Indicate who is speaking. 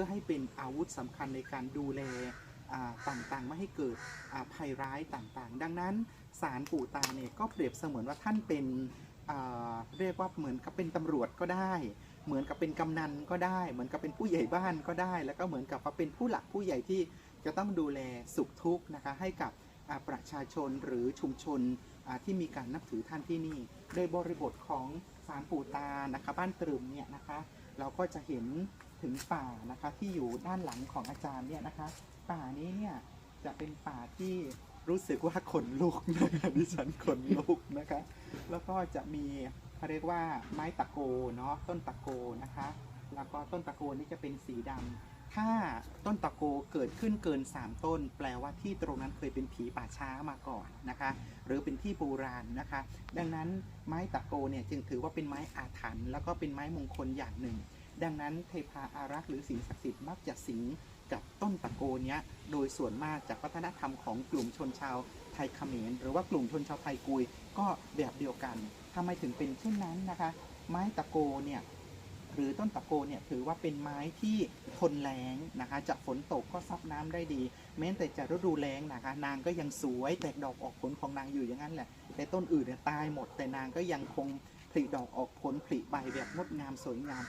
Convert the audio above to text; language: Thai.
Speaker 1: พื่อให้เป็นอาวุธสำคัญในการดูแลต่างๆ ไม่ให้เกิดภัยร้ายต่างๆ ดังนั้นสารปู่ตาเนี่ยก็เปรียบเสมือนว่าท่านเป็นเรียกว่าเหมือนกับเป็นตำรวจก็ได้ เหมือนกับเป็นกำนันก็ได้ เหมือนกับเป็นผู้ใหญ่บ้านก็ได้ แล้วก็เหมือนกับว่าเป็นผู้หลักผู้ใหญ่ที่จะต้องดูแลสุขทุกข์นะคะให้กับ ประชาชนหรือชุมชนที่มีการนับถือท่านที่นี่ โดยบริบทของสารปู่ตานะคะบ้านตรึมเนี่ยนะคะ เราก็จะเห็นถึงป่านะคะที่อยู่ด้านหลังของอาจารย์เนี่ยนะคะ ป่านี้เนี่ยจะเป็นป่าที่รู้สึกว่าขนลุกนะคะดิฉันขนลุกนะคะ แล้วก็จะมีเขาเรียกว่าไม้ตะโกเนาะต้นตะโกนะคะ แล้วก็ต้นตะโกนี่จะเป็นสีดำ ถ้าต้นตะโกเกิดขึ้นเกิน 3 ต้น แปลว่าที่ตรงนั้นเคยเป็นผีป่าช้ามาก่อนนะคะ หรือเป็นที่โบราณนะคะ ดังนั้นไม้ตะโกเนี่ยจึงถือว่าเป็นไม้อาถรรพ์แล้วก็เป็นไม้มงคลอย่างหนึ่ง ดังนั้นเทพาอารักษ์หรือสิ่งศักดิ์สิทธิ์มักจะสิงกับต้นตะโกเนี้ยโดยส่วนมากจากวัฒนธรรมของกลุ่มชนชาวไทยเขมร หรือว่ากลุ่มชนชาวไทยกุยก็แบบเดียวกันทำไมถึงเป็นเช่นนั้นนะคะ ไม้ตะโกเนี่ย หรือต้นตะโกเนี่ยถือว่าเป็นไม้ที่ทนแรงนะคะจะฝนตกก็ซับน้ำได้ดี แม้แต่จะฤดูแลงนะคะนางก็ยังสวยแตกดอกออกผลของนางอยู่อย่างนั้นแหละ แต่ต้นอื่นเนี่ยตายหมด แต่นางก็ยังคงผลิดอกออกผลผลิใบแบบงดงามสวยงาม